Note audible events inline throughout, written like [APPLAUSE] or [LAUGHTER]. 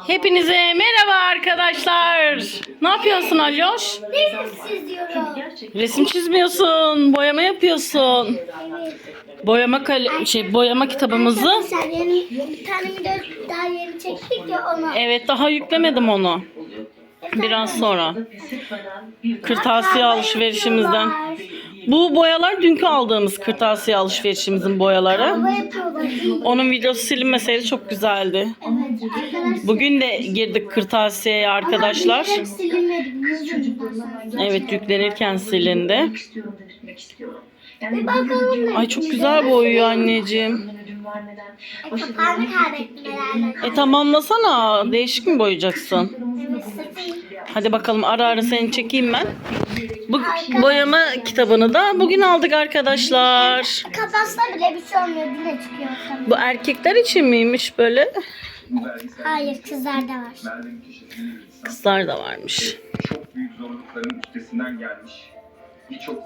Hepinize merhaba arkadaşlar. Ne yapıyorsun Alyoş? Resim çiziyorum. Resim çizmiyorsun, boyama yapıyorsun. Evet. Boyama kale şey boyama kitabımızı. Arkadaşlar yeni bir tane video daha yeni çektik ya onu. Evet daha yüklemedim onu. Biraz sonra. Kırtasiye alışverişimizden. Bu boyalar dünkü aldığımız kırtasiye alışverişimizin boyaları. Onun videosu silinmeseydi çok güzeldi. Bugün de girdik kırtasiyeye arkadaşlar. Evet yüklenirken silindi. Ay çok güzel boyuyor anneciğim. E. E tamamlasana. Değişik mi boyayacaksın? Hadi bakalım ara ara seni çekeyim ben. Bu boyama kitabını da bugün aldık arkadaşlar. Kapatsa bile bir şey olmuyor. Dile çıkıyor. tabii. Bu erkekler için miymiş böyle? Hayır kızlar da var. Kızlar da varmış. çok büyük zorlukların üstesinden gelmiş.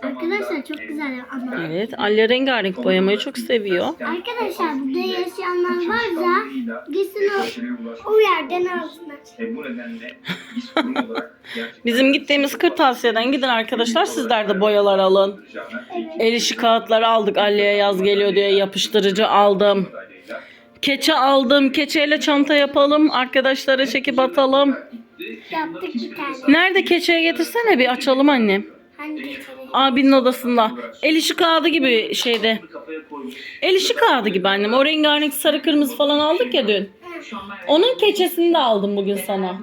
Arkadaşlar çok güzel ama. Evet. Alya rengarenk boyamayı çok seviyor. Arkadaşlar burada yaşayanlar varsa gitsin o, o yerden alsınlar. E [LAUGHS] Bizim gittiğimiz kırtasiyeden gidin arkadaşlar. Sizler de boyalar alın. El işi kağıtları aldık. Alya'ya yaz geliyor diye yapıştırıcı aldım. Keçe aldım. Keçeyle çanta yapalım. Arkadaşlara çekip atalım. Yaptık bir tane. Nerede keçeye getirsene bir açalım annem. Hangi? Abinin odasında. El işi kağıdı gibi şeyde. El işi kağıdı gibi annem. O rengarenk sarı kırmızı falan aldık ya dün. Onun keçesini de aldım bugün sana.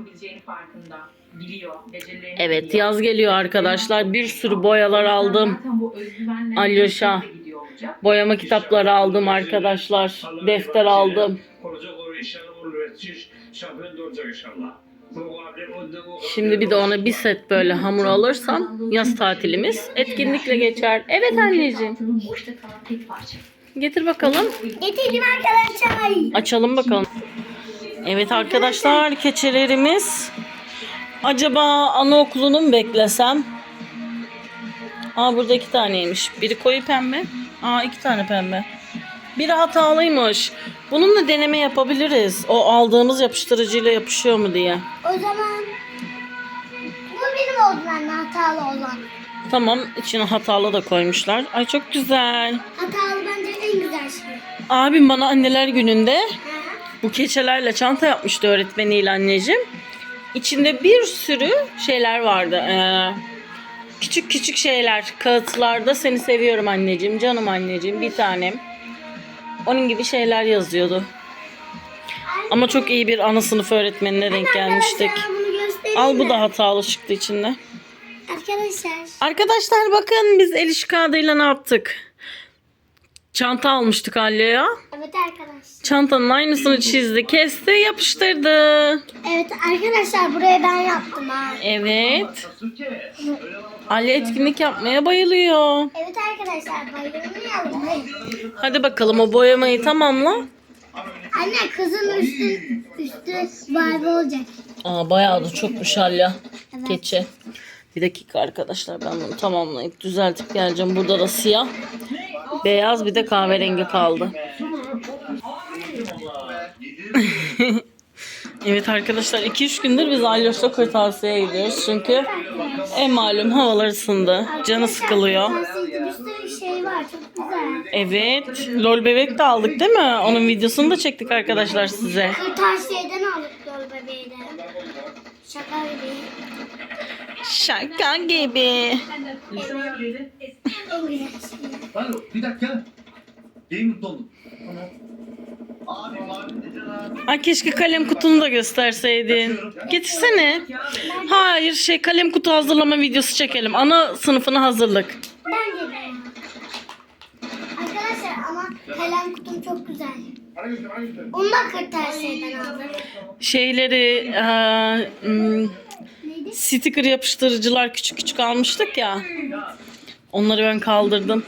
Evet yaz geliyor arkadaşlar. Bir sürü boyalar aldım. Alyoş'a. Boyama kitapları aldım arkadaşlar. Defter aldım. Olacak o inşallah Şimdi bir de ona bir set böyle hamur alırsam yaz tatilimiz etkinlikle geçer. Evet anneciğim. Getir bakalım. Getirdim arkadaşlar. Açalım bakalım. Evet arkadaşlar keçelerimiz. Acaba anaokulunu mu beklesem? Aa burada iki taneymiş. Biri koyu pembe. Aa iki tane pembe. Biri hatalıymış. Bununla deneme yapabiliriz. O aldığımız yapıştırıcıyla yapışıyor mu diye. O zaman bu benim oldu anne hatalı olan. Tamam içine hatalı da koymuşlar. Ay çok güzel. Hatalı bence en güzel şey. Abim bana anneler gününde bu keçelerle çanta yapmıştı öğretmeniyle anneciğim. İçinde bir sürü şeyler vardı. Ee, küçük küçük şeyler. Kağıtlarda seni seviyorum anneciğim, canım anneciğim, bir tanem. Onun gibi şeyler yazıyordu. Ama çok iyi bir ana sınıf öğretmenine denk gelmiştik. Al bu da hatalı çıktı içinde. Arkadaşlar. Arkadaşlar bakın biz el işi kağıdıyla ne yaptık? Çanta almıştık Alya'ya. Evet arkadaşlar. Çantanın aynısını çizdi, kesti, yapıştırdı. Evet arkadaşlar buraya ben yaptım ha. Evet. Ali etkinlik yapmaya bayılıyor. Evet arkadaşlar bayılmayalım. Hayır. Hadi bakalım o boyamayı tamamla. Anne kızın üstü üstü mavi olacak. Aa bayağı da çokmuş Alya. Evet. Keçe. Bir dakika arkadaşlar ben bunu tamamlayıp düzeltip geleceğim. Burada da siyah, beyaz bir de kahverengi kaldı. [LAUGHS] evet arkadaşlar 2-3 gündür biz Alyoş'la kırtasiyeye gidiyoruz. Çünkü en malum havalar ısındı. Canı sıkılıyor. Arkadaşlar, Bir sürü şey var çok güzel. Evet. Lol bebek de aldık değil mi? Onun videosunu da çektik arkadaşlar size. Kırtasiyeden aldık yol bebeği de. Şaka gibi. Şaka gibi. Bir dakika. İyi mutlu oldum. Abi abi Ay keşke kalem kutunu da gösterseydin. Getirsene. Hayır şey kalem kutu hazırlama videosu çekelim. Ana sınıfına hazırlık. Bence de. Arkadaşlar ama kalem kutum çok güzel. Onu da kırtasiyeden aldım. Şeyleri eee, hmm, Neydi? sticker yapıştırıcılar küçük küçük almıştık ya. Onları ben kaldırdım.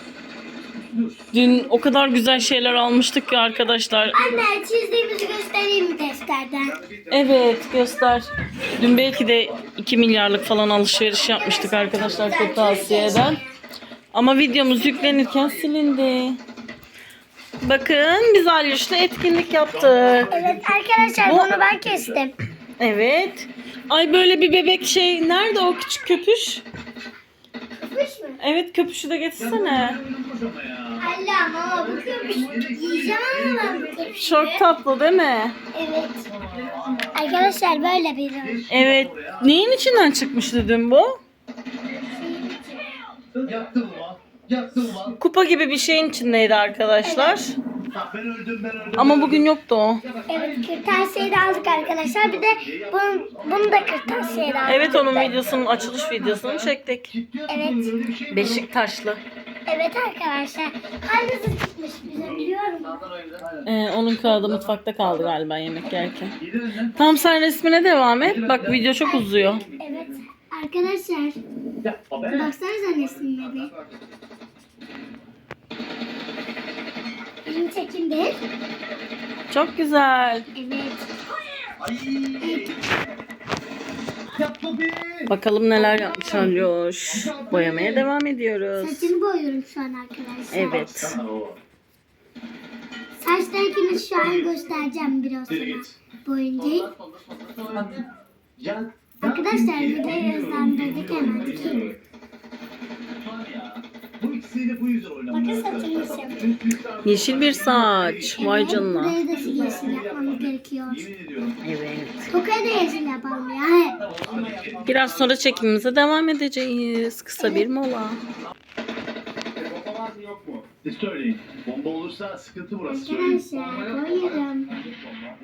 Dün o kadar güzel şeyler almıştık ki arkadaşlar. Anne çizdiğimizi göstereyim mi defterden? Evet göster. Dün belki de 2 milyarlık falan alışveriş yapmıştık arkadaşlar kırtasiyeden. Ama videomuz yüklenirken silindi. Bakın biz Alyos'la etkinlik yaptık. Evet arkadaşlar Bu- bunu ben kestim. Evet. Ay böyle bir bebek şey. Nerede o küçük köpüş? Kıpış mı? Evet köpüşü de getirsene. Allah mama bu kıpış. Yiyeceğim ama ben bu kıpışı. Çok tatlı değil mi? Evet. Arkadaşlar böyle bir Evet. Neyin içinden çıkmıştı dün bu? Yaktı mı Kupa gibi bir şeyin içindeydi arkadaşlar. Ben öldüm ben öldüm. Ama bugün yoktu o. Evet kırtasiyeyi de aldık arkadaşlar. Bir de bunu, bunu da kırtasiyede aldık. Evet onun videosunun açılış videosunu çektik. Evet. Beşiktaşlı. Evet arkadaşlar. Hangisi çıkmış bize biliyorum. Ee, onun kağıdı mutfakta kaldı galiba yemek yerken. Tamam sen resmine devam et. Bak video çok uzuyor. Evet. Arkadaşlar baksanıza resimle bir. Benim çekim değil. Çok güzel. Evet. Ay. Bakalım neler yapmış Alyoş. Boyamaya devam ediyoruz. Saçını boyuyorum şu an arkadaşlar. Evet. O. Saçlarını şu an göstereceğim biraz sonra. Boyunca. Arkadaşlar videoyu hızlandırdık hemen. Ya. Bu yüzden Bakın oynamıyor. saçını yapıyorum. Yeşil bir saç. Vay canına. Buraya da yeşil yapmamız gerekiyor. Yemin ediyorum. Evet. Tokaya da yeşil yapalım ya. Biraz sonra çekimimize devam edeceğiz. Kısa bir mola. Bomba var mı yok mu? E, Söyleyin. Bomba olursa sıkıntı burası. Arkadaşlar koyuyorum.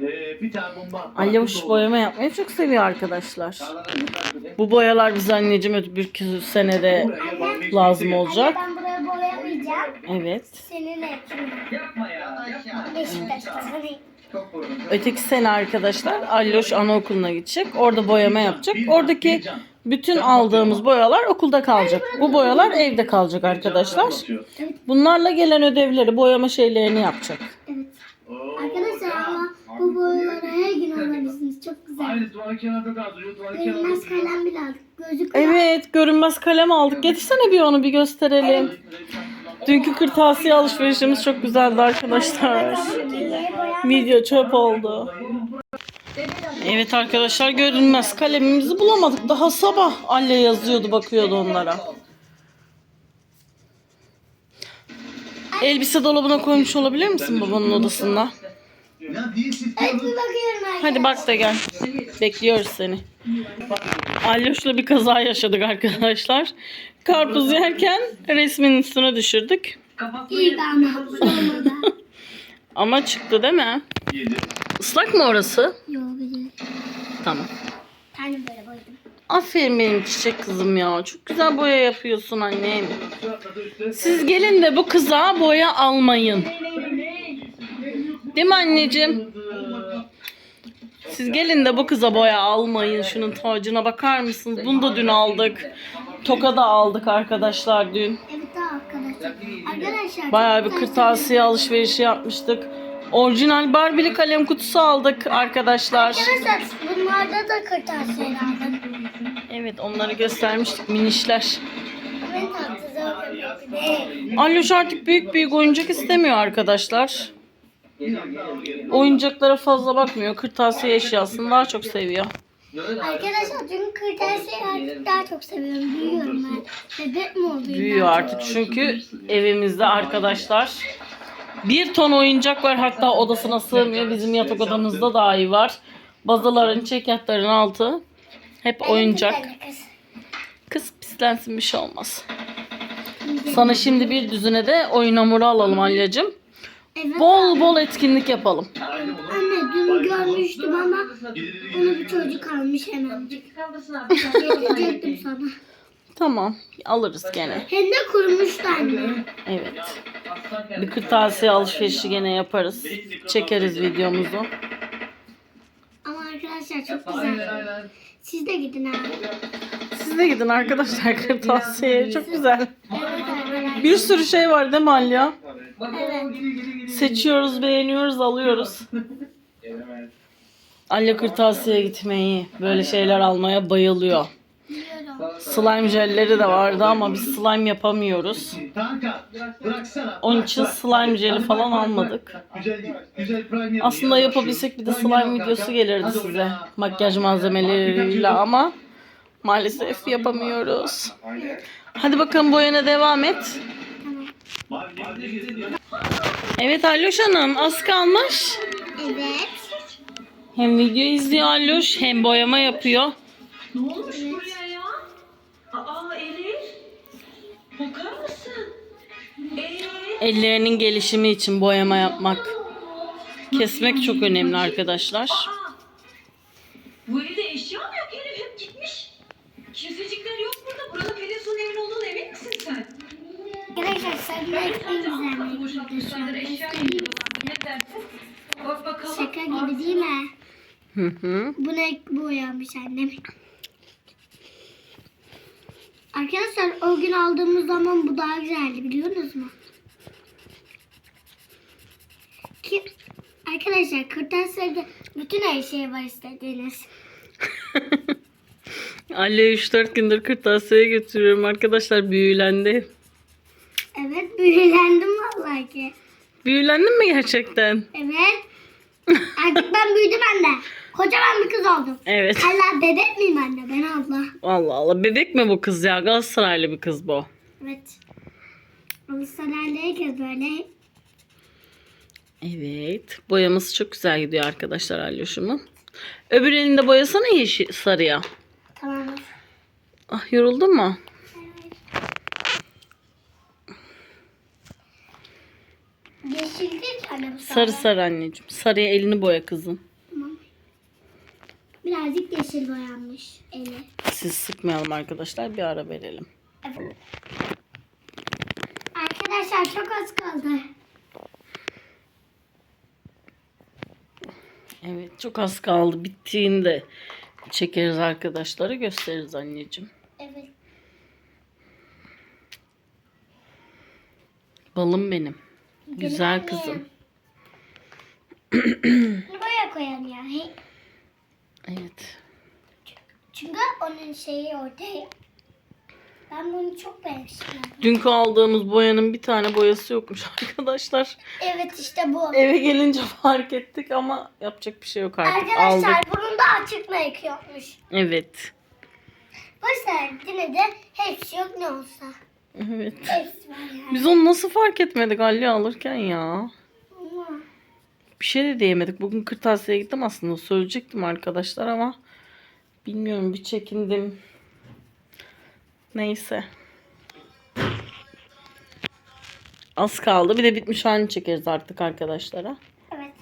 Ee, bir tane bomba. Boyama yapmayı çok seviyor arkadaşlar. Bu boyalar bize anneciğim öbür senede lazım olacak. Anne ben Evet. Senin. Beşiktaş'ta. Çok vurdum. Öteki sene arkadaşlar Alyoş anaokuluna gidecek. Orada boyama yapacak. Oradaki bütün aldığımız boyalar okulda kalacak. Bu boyalar evde kalacak arkadaşlar. Bunlarla gelen ödevleri, boyama şeylerini yapacak. Evet. Arkadaşlar ama bu boyaları her gün alabilirsiniz. Çok güzel. Aynı da duruyor. Görünmez kalem bile aldık. Gözüküyor. Evet, görünmez kalem aldık. Getirsene bir onu bir gösterelim. Dünkü kırtasiye alışverişimiz çok güzeldi arkadaşlar. Video çöp oldu. Evet arkadaşlar görünmez kalemimizi bulamadık. Daha sabah Alle yazıyordu bakıyordu onlara. Elbise dolabına koymuş olabilir misin babanın odasında? Hadi bak da gel. Bekliyoruz seni. Alyoş'la bir kaza yaşadık arkadaşlar. Karpuz yerken resmin üstüne düşürdük. İyi be ama [LAUGHS] çıktı değil mi? Yedi. Islak mı orası? Yok güzel. Tamam. Tane böyle boyadım. Aferin benim çiçek kızım ya. Çok güzel boya yapıyorsun annem. Siz gelin de bu kıza boya almayın. Değil mi anneciğim? Siz gelin de bu kıza boya almayın. Şunun tacına bakar mısınız? Bunu da dün aldık. Toka da aldık arkadaşlar dün. Evet arkadaşlar. Arkadaşlar. Bayağı bir kırtasiye alışverişi yapmıştık. Orijinal Barbie'li kalem kutusu aldık arkadaşlar. Arkadaşlar bunlarda da kırtasiye aldım. Evet onları göstermiştik minişler. Zor Alyoş artık büyük büyük oyuncak istemiyor arkadaşlar. Oyuncaklara fazla bakmıyor. Kırtasiye eşyasını daha çok seviyor. Arkadaşlar çünkü kırtasiyeyi artık daha çok seviyorum. Büyüyorum ben. Bebek mi oluyor? Büyüyor artık çünkü evimizde arkadaşlar. Bir ton oyuncak var hatta odasına sığmıyor. Bizim yatak odamızda dahi var. Bazaların, çekyatların altı. Hep oyuncak. Kız pislensin bir şey olmaz. Sana şimdi bir düzine de oyun hamuru alalım Alyacığım. Evet. Bol bol etkinlik yapalım. Anne dün görmüştüm ama bunu bir çocuk almış hemencik. Getirecektim sana. Tamam alırız gene. Hem de kurumuştu anne. Evet. Bir kırtasiye alışverişi gene yaparız. Çekeriz videomuzu. Ama arkadaşlar çok güzel. Siz de gidin abi. Siz de gidin arkadaşlar kırtasiyeye. Çok güzel. Evet. Bir sürü şey var değil mi Alya? Evet. Seçiyoruz, beğeniyoruz, alıyoruz. [LAUGHS] Evet. Alya kırtasiye gitmeyi, böyle şeyler almaya bayılıyor. Biliyorum. Slime jelleri de vardı ama biz slime yapamıyoruz. Kanka bıraksana. Onun için slime jeli falan almadık. Aslında yapabilsek bir de slime videosu gelirdi size. Makyaj malzemeleriyle ama maalesef yapamıyoruz. Hadi bakalım boyana devam et. Evet Alyoş Hanım az kalmış. Evet. Hem video izliyor Alyoş hem boyama yapıyor. Ne olmuş buraya ya? Aa Elif. Bakar mısın? Elif. Ellerinin gelişimi için boyama yapmak. Kesmek çok önemli arkadaşlar. Aa. Bu evde eşya mı yok Elif? Hep gitmiş. Kimsecikler yok burada. Burada Pelin Su'nun evin olduğunu emin misin sen? Arkadaşlar sarı güzel Boşaltmışlardır. Eşya gibi. Ne dersin? Bak bakalım. Şaka gibi değil mi? Hı hı. Bu ne boyamış annem. Arkadaşlar o gün aldığımız zaman bu daha güzeldi biliyorsunuz mu? Ki arkadaşlar kırtasiyede bütün her şey var istediğiniz. [LAUGHS] Ali'ye 3-4 gündür kırtasiye götürüyorum arkadaşlar büyülendi. Evet büyülendim vallahi ki. Büyülendin mi gerçekten? Evet. Artık ben büyüdüm anne. Kocaman bir kız oldum. Evet. Allah bebek miyim anne ben abla. Allah Allah bebek mi bu kız ya? Galatasaraylı bir kız bu. Evet. Galatasaraylıyken böyle Evet. Boyaması çok güzel gidiyor arkadaşlar Alyoş'umun. Öbür elinde boyasana yeşil sarıya. tamam. Ah yoruldun mu? Sarı sarı anneciğim. Sarıya elini boya kızım. Birazcık yeşil boyanmış eli. Siz sıkmayalım arkadaşlar. Bir ara verelim. Evet. Arkadaşlar çok az kaldı. Evet çok az kaldı. Bittiğinde çekeriz arkadaşlara gösteririz anneciğim. Evet. Balım benim. Güzel kızım. [CLEARS THROAT] Buraya koyalım ya. Evet. Çünkü onun şeyi ortaya. Ben bunu çok beğenmiştim. Dünkü aldığımız boyanın bir tane boyası yokmuş [LAUGHS] arkadaşlar. Evet işte bu. Eve gelince fark ettik ama yapacak bir şey yok artık. Arkadaşlar Aldık. bunun da açık renk yokmuş. Evet. Boşver yine de hepsi yok ne olsa. Evet. Hepsi var yani. Biz onu nasıl fark etmedik Ali alırken ya? Bir şey de diyemedik. Bugün kırtasiyeye gittim aslında. Söyleyecektim arkadaşlar ama bilmiyorum bir çekindim. Neyse. Az kaldı. Bir de bitmiş halini çekeriz artık arkadaşlara. Evet.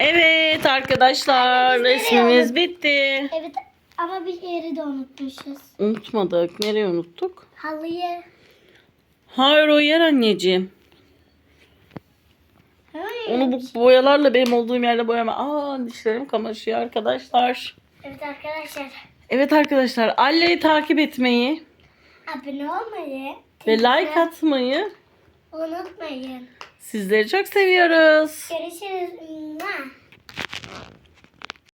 Evet arkadaşlar nereye resmimiz bitti. Evet ama bir yeri de unutmuşuz. Unutmadık. Nereye unuttuk? Halıyı. Hayır o yer anneciğim. Hayır. Onu bu boyalarla benim olduğum yerde boyama. Aa dişlerim kamaşıyor arkadaşlar. Evet arkadaşlar. Evet arkadaşlar Alle'yi takip etmeyi Abone olmayı. ve like atmayı Unutmayın. sizleri çok seviyoruz. Görüşürüz.